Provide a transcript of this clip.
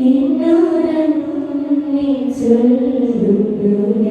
ഇന്നാരൻ നീ ചൊല്ലുന്നു